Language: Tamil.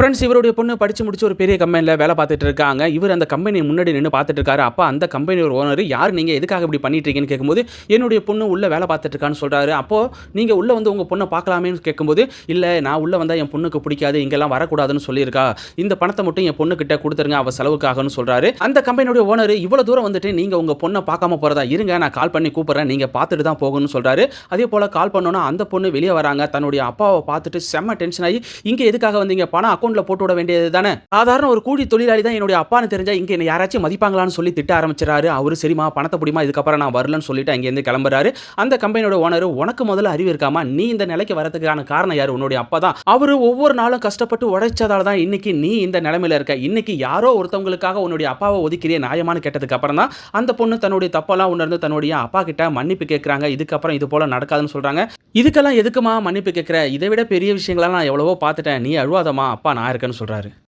ஃப்ரெண்ட்ஸ் இவருடைய பொண்ணு படிச்சு முடிச்சு ஒரு பெரிய கம்பெனியில் வேலை பார்த்துட்டு இருக்காங்க. இவர் அந்த கம்பெனி முன்னாடி நின்று பார்த்துட்டு இருக்காரு அப்போ அந்த கம்பெனி ஒரு ஓனர் யார் நீங்கள் எதுக்காக இப்படி பண்ணிட்டு இருக்கீங்கன்னு கேட்கும்போது என்னுடைய பொண்ணு உள்ளே வேலை பார்த்துட்டு இருக்கான்னு சொல்கிறாரு அப்போ நீங்கள் உள்ளே வந்து உங்கள் பொண்ணை பார்க்கலாமேன்னு கேட்கும்போது இல்லை நான் உள்ளே வந்தால் என் பொண்ணுக்கு பிடிக்காது. இங்கெல்லாம் வரக்கூடாதுன்னு சொல்லியிருக்கா. இந்த பணத்தை மட்டும் என் பொண்ணுக்கிட்ட கொடுத்துருங்க. அவள் செலவுக்காகன்னு சொல்றாரு. அந்த கம்பெனியோட ஓனர் இவ்வளோ தூரம் வந்துட்டு நீங்கள் உங்கள் பொண்ணை பார்க்காம போகிறதா இருங்க நான் கால் பண்ணி கூப்பிட்றேன். நீங்கள் பார்த்துட்டு தான் போகணும்னு சொல்கிறாரு அதே போல் கால் பண்ணோன்னா அந்த பொண்ணு வெளியே வராங்க. தன்னுடைய அப்பாவை பார்த்துட்டு செம்ம டென்ஷன் ஆகி இங்கே எதுக்காக வந்தீங்க? பணம் அக்கௌண்ட் அக்கௌண்ட்ல போட்டு விட வேண்டியது தானே? சாதாரண ஒரு கூலி தொழிலாளி தான் என்னுடைய அப்பான்னு தெரிஞ்சா இங்க என்ன யாராச்சும் மதிப்பாங்களான்னு சொல்லி திட்ட ஆரம்பிச்சிடாரு அவரு சரிமா பணத்தை பிடிமா இதுக்கப்புறம் நான் வரலன்னு சொல்லிட்டு அங்கேருந்து கிளம்புறாரு. அந்த கம்பெனியோட ஓனர் உனக்கு முதல்ல அறிவு இருக்காமா? நீ இந்த நிலைக்கு வரதுக்கான காரணம் யாரு? உன்னுடைய அப்பா தான். அவரு ஒவ்வொரு நாளும் கஷ்டப்பட்டு உழைச்சதால தான் இன்னைக்கு நீ இந்த நிலைமையில இருக்க. இன்னைக்கு யாரோ ஒருத்தவங்களுக்காக உன்னுடைய அப்பாவை ஒதுக்கிறிய நியாயமானு கேட்டதுக்கு அப்புறம் தான் அந்த பொண்ணு தன்னுடைய தப்பெல்லாம் உணர்ந்து தன்னுடைய அப்பா கிட்ட மன்னிப்பு கேட்குறாங்க இதுக்கப்புறம் இது போல நடக்காதுன்னு சொல்றாங்க. இதுக்கெல்லாம் எதுக்குமா மன்னிப்பு கேட்கிற இதை விட பெரிய விஷயங்களெல்லாம் நான் எவ்வளவோ பார்த்துட்டேன். நீ அழுவாதம்மா. அப்பா நான் இருக்கேன்னு சொல்கிறாரு